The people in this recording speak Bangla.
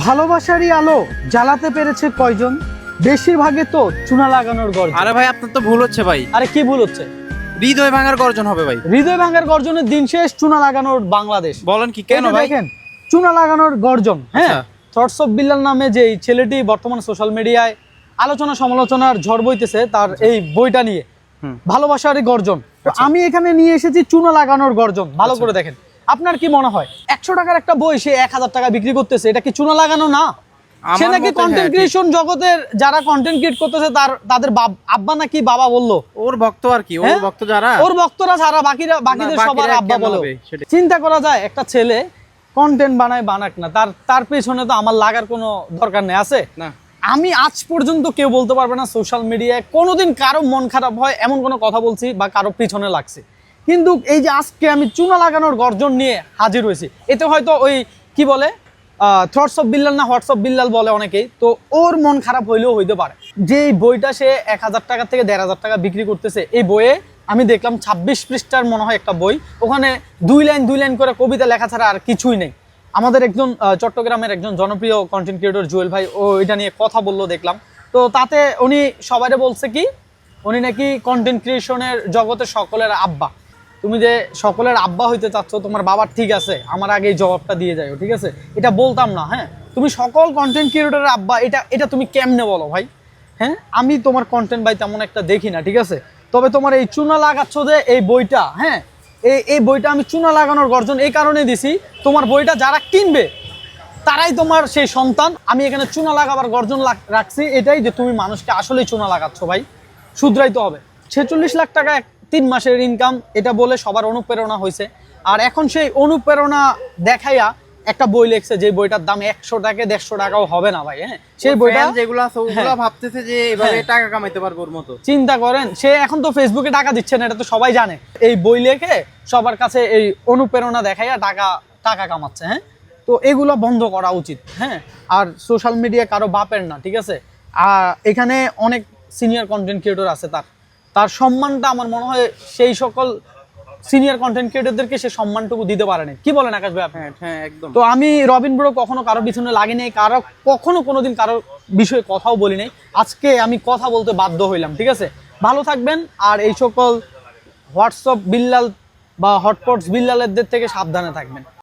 ভালোবাসারই আলো জ্বালাতে পেরেছে কয়জন? বেশিরভাগে তো চুনা লাগানোর গর্জন। আরে ভাই আপনার তো ভুল হচ্ছে ভাই। আরে কি ভুল হচ্ছে? হৃদয় ভাঙার গর্জন হবে ভাই। হৃদয় ভাঙার গর্জনের দিন শেষ চুনা লাগানোর বাংলাদেশ। বলেন কি কেন ভাই? দেখেন চুনা লাগানোর গর্জন হ্যাঁ? আচ্ছা। থটস অফ বিল্লাল নামে যে ছেলেটি বর্তমানে সোশ্যাল মিডিয়ায় আলোচনা সমালোচনার ঝড় বইতেছে তার এই বইটা নিয়ে। ভালোবাসার গর্জন। তো আমি এখানে নিয়ে এসেছি চুনা লাগানোর গর্জন। ভালো করে দেখেন। আপনার কি মনে হয়? একশো টাকার একটা বই সে এক হাজার টাকা বিক্রি করতেছে এটা কি চুনা লাগানো? না। সে নাকি কন্টেন্ট হ্যাঁ, ক্রিয়েশন জগতের যারা কন্টেন্ট ক্রিয়েট করতেছে তার তাদের বাব- আব্বা নাকি বাবা বলল। ওর ভক্ত আর কি ওর হ্যাঁ? ভক্ত যারা ওর ভক্তরা ছাড়া বাকিরা বাকিদের সবার আব্বা বলো। চিন্তা করা যায় একটা ছেলে কন্টেন্ট বানায় বানাক না। তার তার পেছনে তো আমার লাগার কোনো দরকার নেই আছে? না। আমি আজ পর্যন্ত কেউ বলতে পারবে না সোশ্যাল মিডিয়ায় কোনোদিন কারও মন খারাপ হয় এমন কোনো কথা বলছি বা কারও পিছনে লাগছে। কিন্তু এই যে আজকে আমি চুনা লাগানোর গর্জন নিয়ে হাজির হয়েছি। এতে হয়তো ওই কি বলে থটস অফ বিল্লাল না হোয়াটসঅ্যাপ বিল্লাল বলে অনেকেই, তো ওর মন খারাপ হইলেও হইতে পারে। যে বইটা সে এক হাজার টাকা থেকে দেড় হাজার টাকা বিক্রি করতেছে, এই বইয়ে আমি দেখলাম ছাব্বিশ পৃষ্ঠার মনে হয় একটা বই। ওখানে দুই লাইন দুই লাইন করে কবিতা লেখা ছাড়া আর কিছুই নেই। আমাদের একজন চট্টগ্রামের একজন জনপ্রিয় কন্টেন্ট ক্রিয়েটর জুয়েল ভাই, ও এটা নিয়ে কথা বলল দেখলাম। তো তাতে উনি সবাইরে বলছে কি, উনি নাকি কন্টেন্ট ক্রিয়েশনের জগতের সকলের আব্বা। তুমি যে সকলের আব্বা হইতে চাচ্ছ, তোমার বাবার ঠিক আছে, আমার আগে এই জবাবটা দিয়ে যাও ঠিক আছে? এটা বলতাম না হ্যাঁ? তুমি সকল কন্টেন্ট ক্রিয়েটরের আব্বা, এটা এটা তুমি কেমনে বলো ভাই? হ্যাঁ? আমি তোমার কন্টেন্ট ভাই তেমন একটা দেখি না, ঠিক আছে? তবে তোমার এই চুনা লাগাচ্ছ যে এই বইটা হ্যাঁ? এই এই বইটা আমি চুনা লাগানোর গর্জন এই কারণে দিছি, তোমার বইটা যারা কিনবে, তারাই তোমার সেই সন্তান। আমি এখানে চুনা লাগাবার গর্জন রাখছি এটাই যে তুমি মানুষকে আসলেই চুনা লাগাচ্ছ ভাই। শুধরাইতে হবে। ছেচল্লিশ লাখ টাকা তিন মাসের ইনকাম এটা বলে সবার অনুপ্রেরণা হয়েছে। আর এখন সেই অনুপ্রেরণা দেখাইয়া একটা বই লিখছে যে বইটার দাম একশো টাকা দেড়শো টাকাও হবে না ভাই হ্যাঁ? সেই বইটা যেগুলো আছে ওগুলো হ্যাঁ। ভাবতেছে যে এভাবে হ্যাঁ। টাকা কামাইতে পারব ওর মতো। চিন্তা করেন সে এখন তো ফেসবুকে টাকা দিচ্ছে না এটা তো সবাই জানে। এই বই লেখে সবার কাছে এই অনুপ্রেরণা দেখাইয়া টাকা টাকা কামাচ্ছে হ্যাঁ? তো এগুলো বন্ধ করা উচিত হ্যাঁ? আর সোশ্যাল মিডিয়া কারও বাপের না ঠিক আছে? আর এখানে অনেক সিনিয়র কন্টেন্ট ক্রিয়েটর আছে তার। তার সম্মানটা আমার মনে হয় সেই সকল সিনিয়র কন্টেন্ট ক্রিয়েটরদেরকে সে সম্মানটুকু দিতে পারেনি কি বলেন আকাশ ভাই আপনি? হ্যাঁ হ্যাঁ একদম। তো আমি রবিন ব্রো কখনো কারও পিছনে লাগি নাই কারও কখনো কোনোদিন কারও বিষয়ে কথাও বলি নাই। আজকে আমি কথা বলতে বাধ্য হইলাম ঠিক আছে? ভালো থাকবেন আর এই সকল হোয়াটসঅ্যাপ বিল্লাল বা হটপটস বিল্লালেরদের থেকে সাবধানে থাকবেন।